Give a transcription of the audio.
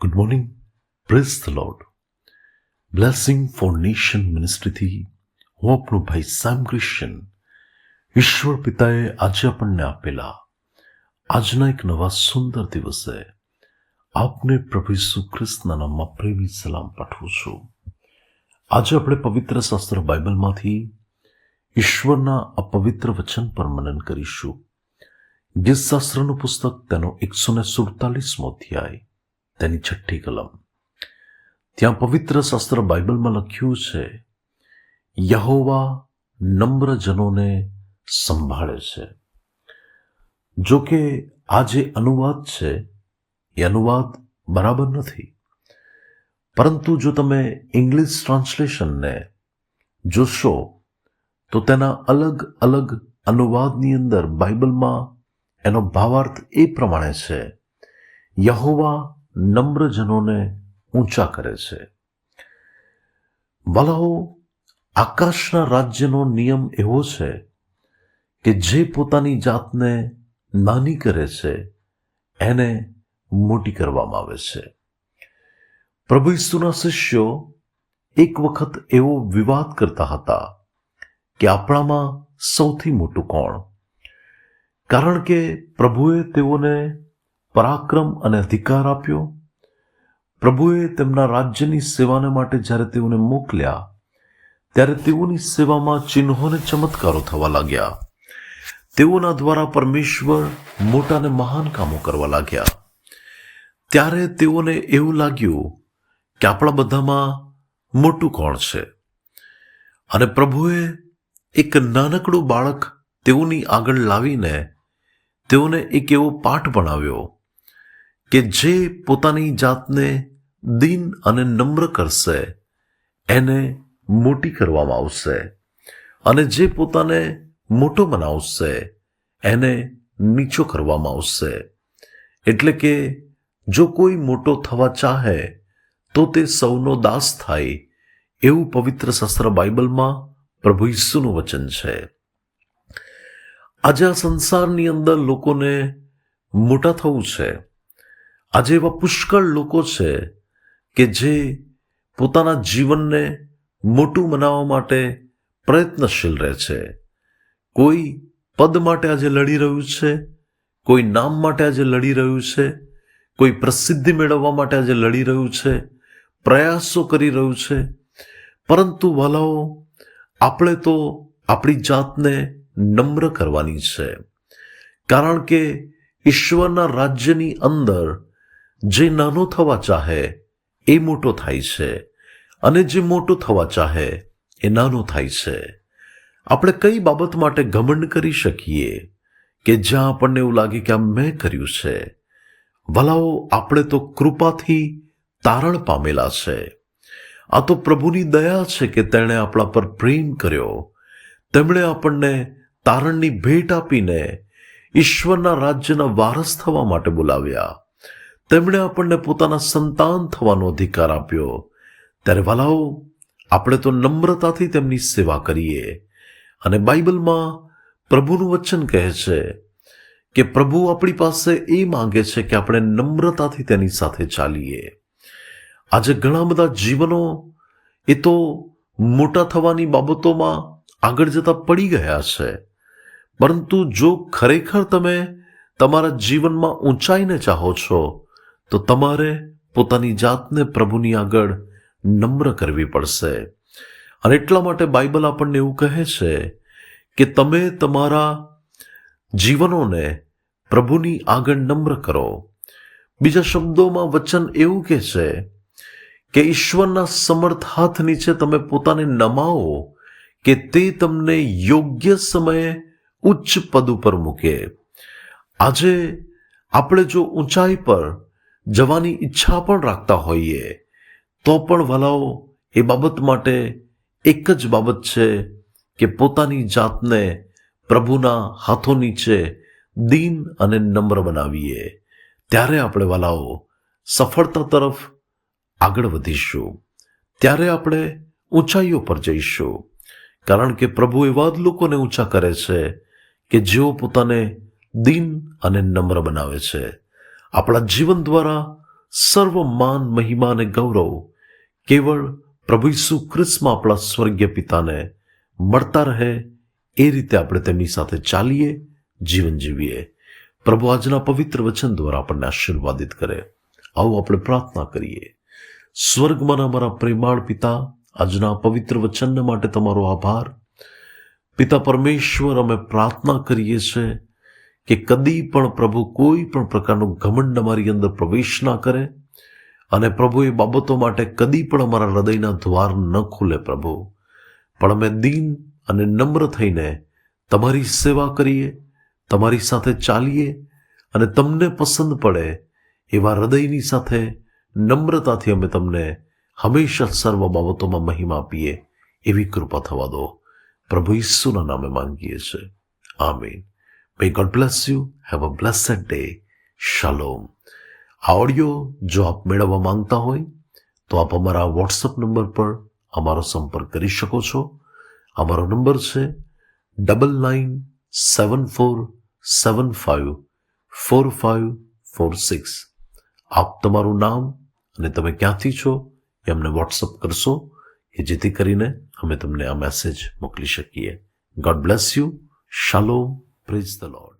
Good morning praise the Lord blessing for nation મિનિસ્ટ્રીથી હું આપણો ભાઈ સેમ ક્રિશ્ચન ઈશ્વર પિતાએ આજે આપણને આપેલા આજના એક નવા સુંદર દિવસે આપને પ્રભુ ઈસુ ખ્રિસ્તના નામમાં પ્રેમી સલામ પાઠવું છું. આજે આપણે પવિત્ર શાસ્ત્ર બાઇબલમાંથી ઈશ્વરના અપવિત્ર વચન પર મનન કરીશું. ગીત શાસ્ત્રનું પુસ્તક તેનો એકસો ને સુડતાલીસમો અધ્યાય તેની છઠ્ઠી કલમ. ત્યાં પવિત્ર શાસ્ત્ર બાઇબલમાં લખ્યું છે, યહોવા નમ્રજનોને સંભાળે છે. જો કે આ જે અનુવાદ છે, એ અનુવાદ બરાબર નથી. પરંતુ જો તમે ઇંગ્લિશ ટ્રાન્સલેશનને જોશો, તો તેના અલગ અલગ અનુવાદની અંદર બાઇબલમાં એનો ભાવાર્થ એ પ્રમાણે છે, યહોવા નમ્ર જનોને ઊંચા કરે છે. વાલાઓ, આકાશના રાજ્યનો નિયમ એવો છે કે જે પોતાની જાતને નાની કરે છે, એને મોટી કરવામાં આવે છે. પ્રભુ ઈસુના શિષ્યો એક વખત એવો વિવાદ કરતા હતા કે આપણામાં સૌથી મોટું કોણ? કારણ કે પ્રભુએ તેઓને પરાક્રમ અને અધિકાર આપ્યો? પ્રભુએ તેમના રાજ્યની સેવાને માટે જ્યારે તેઓને મોકલ્યા, ત્યારે તેઓની સેવામાં ચિહ્નોને ચમત્કારો થવા લાગ્યા. તેઓના દ્વારા પરમેશ્વર મોટા અને મહાન કામો કરવા લાગ્યા. ત્યારે તેઓને એવું લાગ્યું કે આપણા બધામાં મોટું કોણ છે? અને પ્રભુએ એક નાનકડું બાળક તેઓની આગળ લાવીને તેઓને એક એવો પાઠ ભણાવ્યો. કે જે પોતાની જાતને દીન અને નમ્ર કરશે, એને મોટી કરવામાં આવશે. અને જે પોતાને મોટો બનાવશે, એને નીચો કરવામાં આવશે. એટલે કે જો કોઈ મોટો થવા ચાહે, તો તે સૌનો દાસ થાય, એવું પવિત્ર શાસ્ત્ર બાઇબલમાં પ્રભુ ઈસુનું વચન છે. આજે આ સંસારની અંદર લોકોને મોટા થવું છે. આજે એવા પુષ્કળ લોકો છે કે જે પોતાના જીવનને મોટું બનાવવા માટે પ્રયત્નશીલ રહે છે. કોઈ પદ માટે આજે લડી રહ્યું છે, કોઈ નામ માટે આજે લડી રહ્યું છે, કોઈ પ્રસિદ્ધિ મેળવવા માટે આજે લડી રહ્યું છે, પ્રયાસો કરી રહ્યું છે. પરંતુ વાલાઓ, આપણે તો આપણી જાતને નમ્ર કરવાની છે. કારણ કે ઈશ્વરના રાજ્યની અંદર જે નાનો થવા ચાહે, એ મોટો થાય છે. અને જે મોટો થવા ચાહે, એ નાનો થાય છે. આપણે કઈ બાબત માટે ઘમંડ કરી શકીએ કે જ્યાં આપણને એવું લાગે કે આ મેં કર્યું છે? ભલાઓ આપણે તો કૃપાથી તારણ પામેલા છે. આ તો પ્રભુની દયા છે કે તેણે આપણા પર પ્રેમ કર્યો. તેમણે આપણને તારણની ભેટ આપીને ઈશ્વરના રાજ્યના વારસ થવા માટે બોલાવ્યા. તેમણે આપણને પોતાના સંતાન થવાનો અધિકાર આપ્યો. ત્યારે વાલાઓ, આપણે તો નમ્રતાથી તેમની સેવા કરીએ. અને બાઇબલમાં પ્રભુનું વચન કહે છે કે પ્રભુ આપણી પાસે એ માંગે છે કે આપણે નમ્રતાથી તેની સાથે ચાલીએ. આજે ઘણા બધા જીવનો એ તો મોટા થવાની બાબતોમાં આગળ જતા પડી ગયા છે. પરંતુ જો ખરેખર તમે તમારા જીવનમાં ઊંચાઈને ચાહો છો તો તમારે પોતાની જાતને પ્રભુની આગળ નમ્ર કરવી પડશે. અને એટલા માટે બાઇબલ આપણને એવું કહે છે કે તમે તમારા જીવનોને પ્રભુની આગળ નમ્ર કરો. બીજા શબ્દોમાં વચન એવું કહે છે કે ઈશ્વરના સમર્થ હાથ નીચે તમે પોતાને નમાવો કે તે તમને યોગ્ય સમયે ઉચ્ચ પદ ઉપર મૂકે. આજે આપણે જો ઊંચાઈ પર જવાની ઈચ્છા પણ રાખતા હોઈએ. તો પણ વલાઓ, એ બાબત માટે એક જ બાબત છે કે પોતાની જાતને પ્રભુના હાથો નીચે દીન અને નમ્ર બનાવીએ. ત્યારે આપણે વાલાઓ સફળતા તરફ આગળ વધીશું. ત્યારે આપણે ઊંચાઈઓ પર જઈશું. કારણ કે પ્રભુ એવા જ લોકોને ઊંચા કરે છે કે જેઓ પોતાને દીન અને નમ્ર બનાવે છે. આપણા જીવન દ્વારા સર્વ માન મહિમા અને ગૌરવ કેવળ પ્રભુ ઈસુ ખ્રિસ્તમાં આપણા સ્વર્ગીય પિતાને મળતા રહે એ રીતે આપણે તેમની સાથે ચાલીએ, જીવન જીવીએ. પ્રભુ આજના પવિત્ર વચન દ્વારા આપણને આશીર્વાદિત કરે. આવું આપણે પ્રાર્થના કરીએ. સ્વર્ગમાં અમારા પ્રેમાળ પિતા, આજના પવિત્ર વચન માટે તમારો આભાર. પિતા પરમેશ્વર, અમે પ્રાર્થના કરીએ છીએ કે કદી પણ પ્રભુ કોઈ પણ પ્રકારનું ઘમંડ અમારી અંદર પ્રવેશ ના કરે અને પ્રભુ એ બાબતો માટે કદી પણ અમારા હૃદયના દ્વાર ન ખુલે પ્રભુ. પણ અમે દીન અને નમ્ર થઈને તમારી સેવા કરીએ, તમારી સાથે ચાલીએ અને તમને પસંદ પડે એવા હૃદયની સાથે નમ્રતાથી અમે તમને હંમેશા સર્વ બાબતોમાં મહિમા આપીએ એવી કૃપા થવા દો. પ્રભુ ઈસુના નામે માંગીએ છીએ. Amen. May God bless you have a blessed day Shalom. આ ઓડિયો જો આપ મેળવવા માંગતા હોય, તો આપ અમારા વોટ્સઅપ નંબર પર અમારો સંપર્ક કરી શકો છો. અમારો નંબર છે double nine seven four seven five four five four six આપ તમારું નામ અને તમે ક્યાંથી છો એ અમને વોટ્સઅપ કરશો, કે જેથી કરીને અમે તમને આ મેસેજ મોકલી શકીએ. God bless you shalom Praise the Lord.